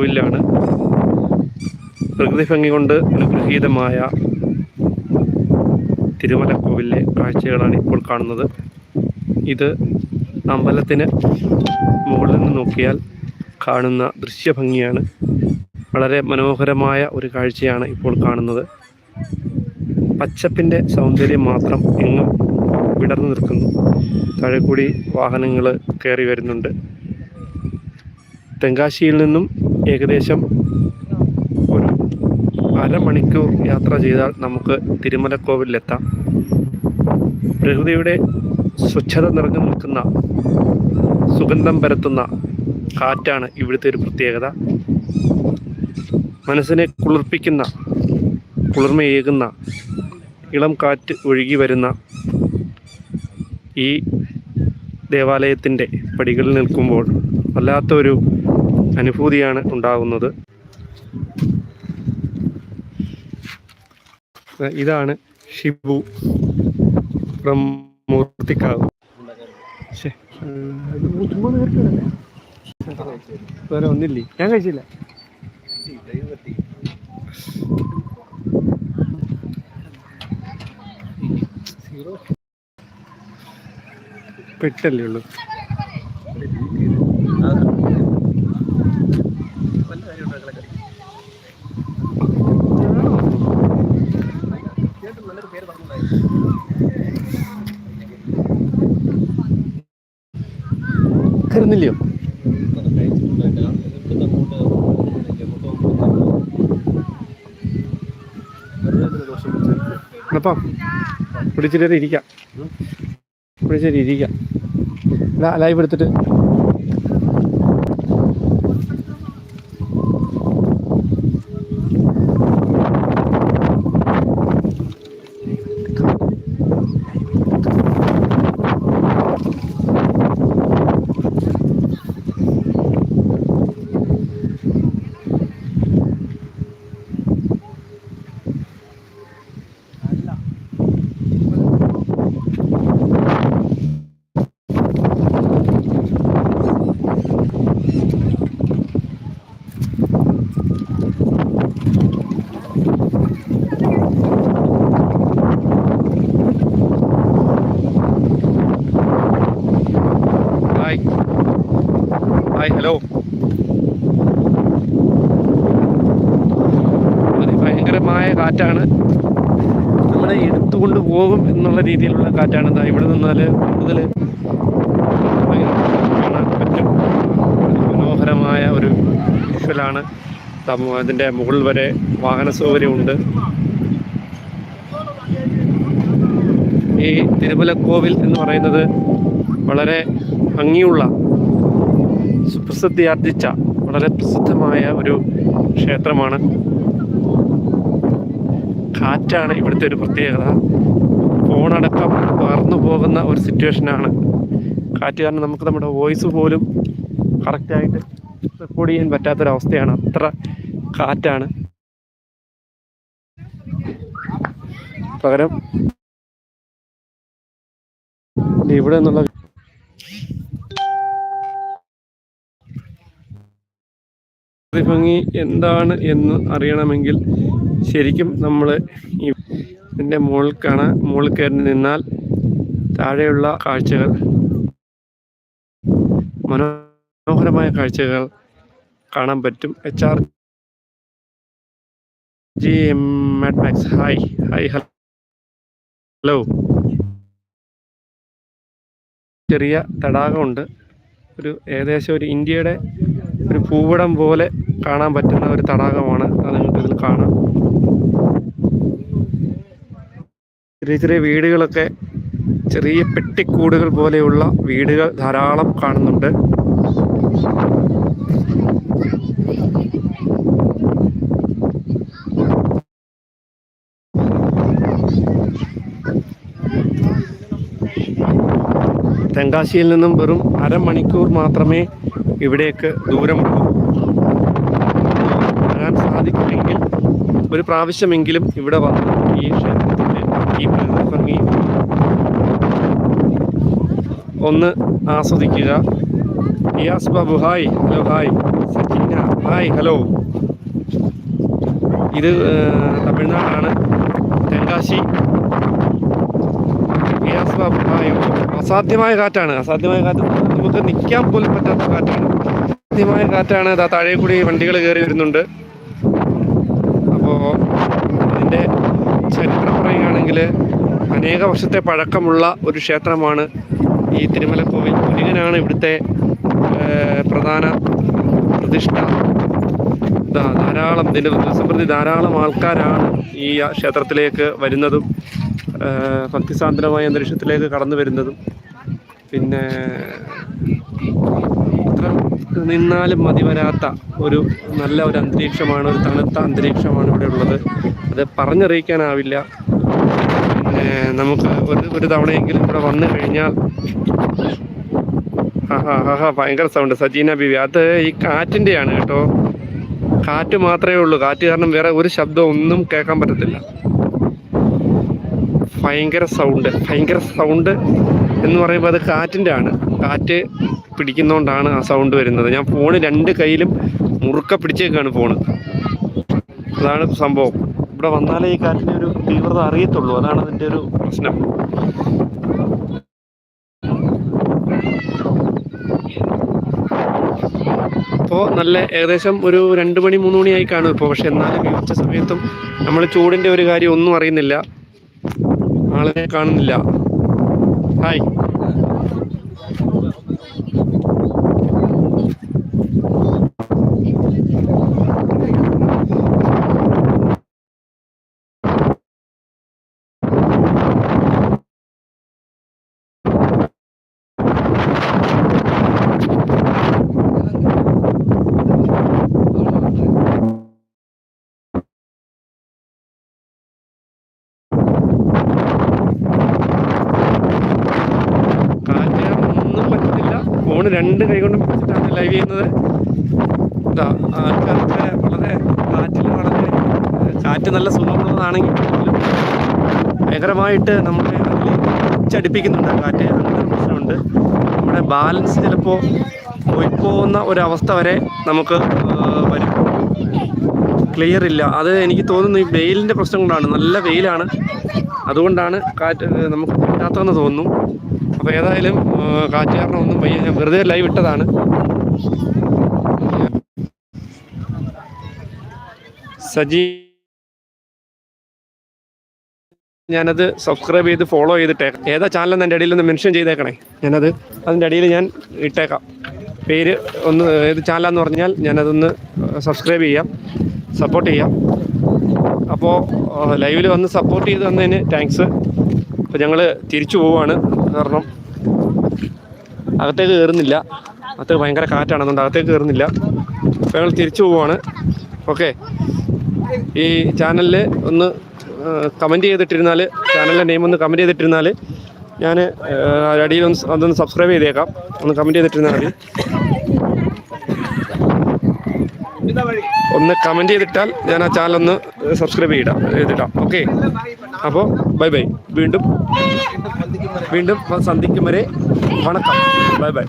കോവിലാണ് പ്രകൃതി ഭംഗി കൊണ്ട് അനുഗ്രഹീതമായ തിരുമല കോവിലിലെ കാഴ്ചകളാണ് ഇപ്പോൾ കാണുന്നത്. ഇത് അമ്പലത്തിന് മുകളിൽ നിന്ന് നോക്കിയാൽ കാണുന്ന ദൃശ്യഭംഗിയാണ്. വളരെ മനോഹരമായ ഒരു കാഴ്ചയാണ് ഇപ്പോൾ കാണുന്നത്. പച്ചപ്പിന്റെ സൗന്ദര്യം മാത്രം എങ്ങും വിടർന്നു നിൽക്കുന്നു. താഴെ വാഹനങ്ങൾ കയറി വരുന്നുണ്ട്. തെങ്കാശിയിൽ നിന്നും ഏകദേശം ഒരു അരമണിക്കൂർ യാത്ര ചെയ്താൽ നമുക്ക് തിരുമലക്കോവിലെത്താം. പ്രകൃതിയുടെ സ്വച്ഛത നിറഞ്ഞു നിൽക്കുന്ന സുഗന്ധം പരത്തുന്ന കാറ്റാണ് ഇവിടുത്തെ ഒരു പ്രത്യേകത. മനസ്സിനെ കുളിർപ്പിക്കുന്ന കുളിർമയേകുന്ന ഇളം കാറ്റ് ഒഴുകി വരുന്ന ഈ ദേവാലയത്തിന്റെ പടികളിൽ നിൽക്കുമ്പോൾ വല്ലാത്തൊരു അനുഭൂതിയാണ് ഉണ്ടാകുന്നത്. ഇതാണ് ഷിബു മൂർത്തിക്കാവ്. വേറെ ഒന്നില്ലേ? ഞാൻ കഴിച്ചില്ല. പെട്ടല്ലേ ഉള്ളൂ. കരുന്നില്ലയോ അപ്പം പിടിച്ചിട്ട് ഇരിക്കാം. പിടിച്ചിട്ട് ഇരിക്കാം. ലൈവ് എടുത്തിട്ട് ഹായ് ഹായ് ഹലോ അതിഭയങ്കരമായ കാറ്റാണ്. നമ്മളെ എടുത്തുകൊണ്ട് പോകും എന്നുള്ള രീതിയിലുള്ള കാറ്റാണ് ദാ ഇവിടെ നിന്നാൽ കൂടുതൽ കാണാൻ പറ്റും. മനോഹരമായ ഒരു വിഷ്വലാണ്. അതിന്റെ മുകളിൽ വരെ വാഹന സൗകര്യമുണ്ട്. ഈ തിരുമലക്കോവിൽ എന്ന് പറയുന്നത് വളരെ ഭംഗിയുള്ള സുപ്രസിദ്ധിയാർജിച്ച വളരെ പ്രസിദ്ധമായ ഒരു ക്ഷേത്രമാണ്. കാറ്റാണ് ഇവിടുത്തെ ഒരു പ്രത്യേകത. ഫോണടക്കം പറന്നു പോകുന്ന ഒരു സിറ്റുവേഷനാണ്. കാറ്റ് കാരണം നമുക്ക് നമ്മുടെ വോയിസ് പോലും കറക്റ്റായിട്ട് റെക്കോർഡ് ചെയ്യാൻ പറ്റാത്തൊരവസ്ഥയാണ്. അത്ര കാറ്റാണ്. പകരം ഇവിടെ നിന്നുള്ള ഭംഗി എന്താണ് എന്ന് അറിയണമെങ്കിൽ ശരിക്കും നമ്മൾ ഇതിന്റെ മുകളിൽ കാണാൻ മുകളിൽ കയറി നിന്നാൽ താഴെയുള്ള കാഴ്ചകൾ മനോഹരമായ കാഴ്ചകൾ കാണാൻ പറ്റും. H R G M max hi hi hello ചെറിയ തടാകമുണ്ട്. ഒരു ഏകദേശം ഒരു ഇന്ത്യയുടെ ഒരു പൂവിടം പോലെ കാണാൻ പറ്റുന്ന ഒരു തടാകമാണ്. അത് നിങ്ങൾക്ക് ഇതിൽ കാണാം. ചെറിയ ചെറിയ വീടുകളൊക്കെ ചെറിയ പെട്ടിക്കൂടുകൾ പോലെയുള്ള വീടുകൾ ധാരാളം കാണുന്നുണ്ട്. തെങ്കാശിയിൽ നിന്നും വെറും അരമണിക്കൂർ മാത്രമേ ഇവിടേക്ക് ദൂരമുള്ളൂ സാധിക്കുമെങ്കിൽ ഒരു പ്രാവശ്യമെങ്കിലും ഇവിടെ വന്ന് ഈ ക്ഷേത്രത്തിന്റെ ഈ ഇറങ്ങി ഒന്ന് ആസ്വദിക്കുക. Iyas Babu hi. Hello hi. Sachina hi. Hello. ഇത് തമിഴ്നാടാണ്. തെങ്കാശി. ഇയാസ് ബാബു ഹായ്. അസാധ്യമായ കാറ്റാണ്. അസാധ്യമായ കാറ്റ് നമുക്ക് നിൽക്കാൻ പോലും പറ്റാത്ത കാറ്റാണ്. അസാധ്യമായ കാറ്റാണ്. ഇതാ താഴെ കൂടി വണ്ടികൾ കയറി വരുന്നുണ്ട്. അപ്പോൾ അതിന്റെ ചരിത്രം പറയുകയാണെങ്കിൽ അനേക വർഷത്തെ പഴക്കമുള്ള ഒരു ക്ഷേത്രമാണ് ഈ തിരുമല കോവിൽ മുരുകനാണ് ഇവിടുത്തെ പ്രധാന പ്രതിഷ്ഠ. ധാരാളം ഇതിന്റെ ദിവസപ്രതി ധാരാളം ആൾക്കാരാണ് ഈ ക്ഷേത്രത്തിലേക്ക് വരുന്നതും ഭക്തിസാന്ദ്രമായ അന്തരീക്ഷത്തിലേക്ക് കടന്നു വരുന്നതും. പിന്നെ നിന്നാലും മതി വരാത്ത ഒരു നല്ല ഒരു അന്തരീക്ഷമാണ് ഒരു തണുത്ത അന്തരീക്ഷമാണ് ഇവിടെ ഉള്ളത്. അത് പറഞ്ഞറിയിക്കാനാവില്ല. നമുക്ക് ഒരു ഒരു തവണയെങ്കിലും ഇവിടെ വന്നു കഴിഞ്ഞാൽ ആഹാ ഭയങ്കര സൗണ്ട് സജീന ബിബി അത് ഈ കാറ്റിന്റെയാണ് കേട്ടോ. കാറ്റ് മാത്രമേ ഉള്ളൂ. കാറ്റ് കാരണം വേറെ ഒരു ശബ്ദം ഒന്നും കേൾക്കാൻ പറ്റത്തില്ല. ഭയങ്കര സൗണ്ട് ഭയങ്കര സൗണ്ട് എന്ന് പറയുമ്പോൾ അത് കാറ്റിന്റെ ആണ് കാറ്റ് പിടിക്കുന്നതുകൊണ്ടാണ് ആ സൗണ്ട് വരുന്നത്. ഞാൻ ഫോണ് രണ്ട് കയ്യിലും മുറുക്ക പിടിച്ചേക്കാണ് ഫോണ് അതാണ് സംഭവം. ഇവിടെ വന്നാലേ ഈ കാറ്റിന്റെ ഒരു തീവ്രത അറിയത്തുള്ളൂ. അതാണ് അതിന്റെ ഒരു പ്രശ്നം. ഇപ്പോൾ നല്ല ഏകദേശം ഒരു രണ്ട് മണി മൂന്ന് മണിയായി കാണും ഇപ്പോ. പക്ഷെ എന്നാലും ഈ ഉച്ച സമയത്തും നമ്മൾ ചൂടിന്റെ ഒരു കാര്യം ഒന്നും അറിയുന്നില്ല. ആളെ കാണുന്നില്ല. ഹായ് കാറ്റ് കാരണം ഒന്നും പറ്റുന്നില്ല ഫോൺ രണ്ട് കൈ കൊണ്ടും പിടിച്ചിട്ടാണ് ലൈവ് ചെയ്യുന്നത്. ആൾക്കാർക്ക് വളരെ കാറ്റിൽ വളരെ കാറ്റ് നല്ല സുഖമുള്ളതാണെങ്കിൽ പോലും ഭയങ്കരമായിട്ട് നമ്മളെ അതിൽ ചടിപ്പിക്കുന്നുണ്ട് കാറ്റ്. അങ്ങനെ പ്രശ്നമുണ്ട്. നമ്മുടെ ബാലൻസ് ചിലപ്പോൾ പോയിപ്പോകുന്ന ഒരവസ്ഥ വരെ നമുക്ക് വരും. ക്ലിയർ ഇല്ല. അത് എനിക്ക് തോന്നുന്നു ഈ വെയിലിന്റെ പ്രശ്നം കൊണ്ടാണ്. നല്ല വെയിലാണ്. അതുകൊണ്ടാണ് കാറ്റ് നമുക്ക് കിട്ടാത്തതെന്ന് തോന്നുന്നു. അപ്പോൾ ഏതായാലും കാറ്റ് ഒന്നും വയ്യ. ഞാൻ വെറുതെ ലൈവ് ഇട്ടതാണ്. സജി ഞാനത് സബ്സ്ക്രൈബ് ചെയ്ത് ഫോളോ ചെയ്തിട്ടേക്കാം ഏതാ ചാനലെന്ന് എന്റെ ഇടയിൽ ഒന്ന് മെൻഷൻ ചെയ്തേക്കണേ. ഞാനത് അതിന്റെ അടിയിൽ ഞാൻ ഇട്ടേക്കാം. പേര് ഒന്ന് ഏത് ചാനലാന്ന് പറഞ്ഞാൽ ഞാനതൊന്ന് സബ്സ്ക്രൈബ് ചെയ്യാം സപ്പോർട്ട് ചെയ്യാം. അപ്പോൾ ലൈവിൽ വന്ന് സപ്പോർട്ട് ചെയ്ത് തന്നതിന് താങ്ക്സ് അപ്പോൾ ഞങ്ങൾ തിരിച്ചു പോവുകയാണ് കാരണം അകത്തേക്ക് കയറുന്നില്ല അകത്തേക്ക് ഭയങ്കര കാറ്റാണ് അതുകൊണ്ട് അകത്തേക്ക് കയറുന്നില്ല അപ്പോൾ ഞങ്ങൾ തിരിച്ചു പോവാണ്. ഓക്കെ. ഈ ചാനലിൽ ഒന്ന് കമന്റ് ചെയ്തിട്ടിരുന്നാൽ ചാനലിന്റെ നെയിം ഒന്ന് കമന്റ് ചെയ്തിട്ടിരുന്നാൽ ഞാൻ അടിയിൽ ഒന്ന് അതൊന്ന് സബ്സ്ക്രൈബ് ചെയ്തേക്കാം. ഒന്ന് കമന്റ് ചെയ്തിട്ടിരുന്നാൽ മതി. ഒന്ന് കമന്റ് ചെയ്തിട്ടാൽ ഞാൻ ആ ചാനൽ ഒന്ന് സബ്സ്ക്രൈബ് ചെയ്തിടാം. ചെയ്തിട്ടാം ഓക്കെ. അപ്പോൾ ബൈ ബൈ. വീണ്ടും വീണ്ടും സന്ധിക്കും വരെ. വണക്കം. Bye bye.